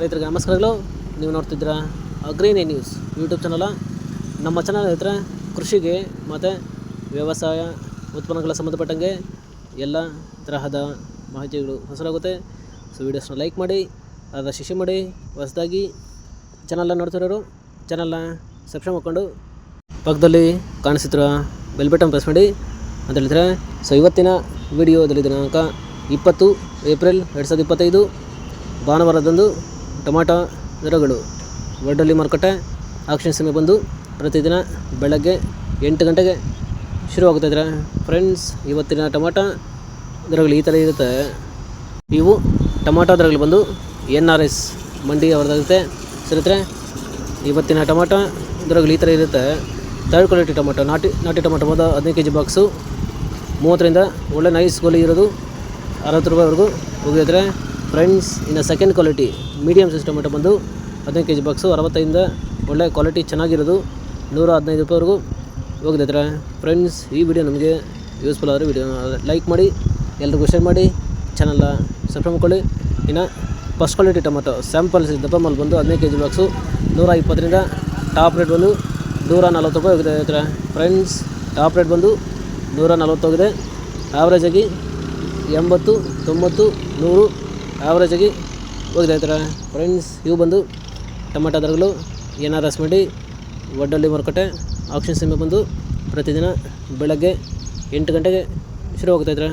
ರೈತರಿಗೆ ನಮಸ್ಕಾರಗಳು. ನೀವು ನೋಡ್ತಿದ್ದೀರಾ ಅಗ್ರೀನಿ ನ್ಯೂಸ್ ಯೂಟ್ಯೂಬ್ ಚಾನಲ. ನಮ್ಮ ಚಾನಲ್ ಹತ್ರ ಕೃಷಿಗೆ ಮತ್ತು ವ್ಯವಸಾಯ ಉತ್ಪನ್ನಗಳ ಸಂಬಂಧಪಟ್ಟಂಗೆ ಎಲ್ಲ ತರಹದ ಮಾಹಿತಿಗಳು ಹೊಸರಾಗುತ್ತೆ ಸೊ ವೀಡಿಯೋಸ್ನ ಲೈಕ್ ಮಾಡಿ, ಅದರ ಶಿಶು ಮಾಡಿ, ಹೊಸದಾಗಿ ಚಾನಲ್ನ ನೋಡ್ತಿರೋರು ಚಾನಲ್ನ ಸಬ್ಸ್ಕ್ರೈಬ್ ಮಾಡ್ಕೊಂಡು ಪಕ್ಕದಲ್ಲಿ ಕಾಣಿಸ್ತಿರೋ ಬೆಲ್ ಬಟನ್ ಪ್ರೆಸ್ ಮಾಡಿ. ಅಂತ ಹೇಳಿದ್ರೆ ಸೊ ಇವತ್ತಿನ ವಿಡಿಯೋದಲ್ಲಿ ದಿನಾಂಕ ಇಪ್ಪತ್ತು ಏಪ್ರಿಲ್ ಎರಡು ಸಾವಿರದ ಇಪ್ಪತ್ತೈದು, ಭಾನುವಾರದಂದು ಟೊಮಾಟೊ ದರಗಳು ವಡ್ಡಲ್ಲಿ ಮಾರುಕಟ್ಟೆ ಆಕ್ಷನ್ ಸಮಯ ಬಂದು ಪ್ರತಿದಿನ ಬೆಳಗ್ಗೆ ಎಂಟು ಗಂಟೆಗೆ ಶುರು ಇದ್ದಾರೆ ಫ್ರೆಂಡ್ಸ್ ಇವತ್ತಿನ ಟೊಮಾಟೊ ದರಗಳು ಈ ಥರ ಇರುತ್ತೆ. ಇವು ಟೊಮಾಟೊ ದರಗಳು ಬಂದು ಎನ್ ಆರ್ ಎಸ್ ಮಂಡಿ ಅವ್ರದ್ದಾಗುತ್ತೆ ಸರಿತ್ರೆ ಇವತ್ತಿನ ಟೊಮಾಟೊ ದರಗಳು ಈ ಥರ ಇರುತ್ತೆ. ಥರ್ಡ್ ಕ್ವಾಲಿಟಿ ಟೊಮಾಟೊ ನಾಟಿ ನಾಟಿ ಟೊಮಾಟೊ ಬಂದು ಹದಿನೈದು ಕೆ ಜಿ ಬಾಕ್ಸು ಮೂವತ್ತರಿಂದ ಒಳ್ಳೆ ನೈಸ್ ಗೋಲಿ ಇರೋದು. ಅರವತ್ತು ರೂಪಾಯಿವರೆಗೂ ಹೋಗಿದ್ರೆ ಫ್ರೆಂಡ್ಸ್, ಇನ್ನು second quality medium size tomato ಬಂದು ಹದಿನೈದು ಕೆ ಜಿ ಬಾಕ್ಸು ಅರವತ್ತೈದಿಂದ ಒಳ್ಳೆ ಕ್ವಾಲಿಟಿ ಚೆನ್ನಾಗಿರೋದು. ನೂರ ಹದಿನೈದು ರೂಪಾಯಿವರೆಗೂ ಹೋಗಿದ್ರೆ ಫ್ರೆಂಡ್ಸ್, ಈ ವಿಡಿಯೋ ನಮಗೆ ಯೂಸ್ಫುಲ್ ಆದರೆ ವಿಡಿಯೋ ಲೈಕ್ ಮಾಡಿ, ಎಲ್ರಿಗೂ ಶೇರ್ ಮಾಡಿ ಚಾನಲ್ನ ಸಬ್ಸ್ಕ್ರೈಬ್ ಮಾಡ್ಕೊಳ್ಳಿ. ಇನ್ನು ಫಸ್ಟ್ ಕ್ವಾಲಿಟಿ ಟೊಮೆಟೊ ಸ್ಯಾಂಪಲ್ಸ್ ದಪ್ಪ ಮಲ್ ಬಂದು ಹದಿನೈದು ಕೆ ಜಿ ಬಾಕ್ಸು ನೂರ ಇಪ್ಪತ್ತರಿಂದ ಟಾಪ್ ರೇಟ್ ಬಂದು ನೂರ ನಲ್ವತ್ತು ರೂಪಾಯಿ ಹೋಗಿದೆ ಹತ್ರ ಫ್ರೆಂಡ್ಸ್ ಟಾಪ್ ರೇಟ್ ಬಂದು ನೂರ ನಲ್ವತ್ತು ಹೋಗಿದೆ. ಆವ್ರೇಜಾಗಿ ಎಂಬತ್ತು, ತೊಂಬತ್ತು, ನೂರು ಆವ್ರೇಜಾಗಿ ಹೋಗಿದೆ ಆ ಥರ ಫ್ರೆಂಡ್ಸ್ ಇವು ಬಂದು ಟೊಮೆಟೊ ದರಗಳು ಎನ್ ಆರ್ ಎಸ್ ಮಾಡಿ ಮಾರುಕಟ್ಟೆ ಆಕ್ಷನ್ ಸಿಮ್ಮಿಗೆ ಬಂದು ಪ್ರತಿದಿನ ಬೆಳಗ್ಗೆ ಎಂಟು ಗಂಟೆಗೆ ಶುರು ಹೋಗ್ತಾ ಇದ್ದಾರೆ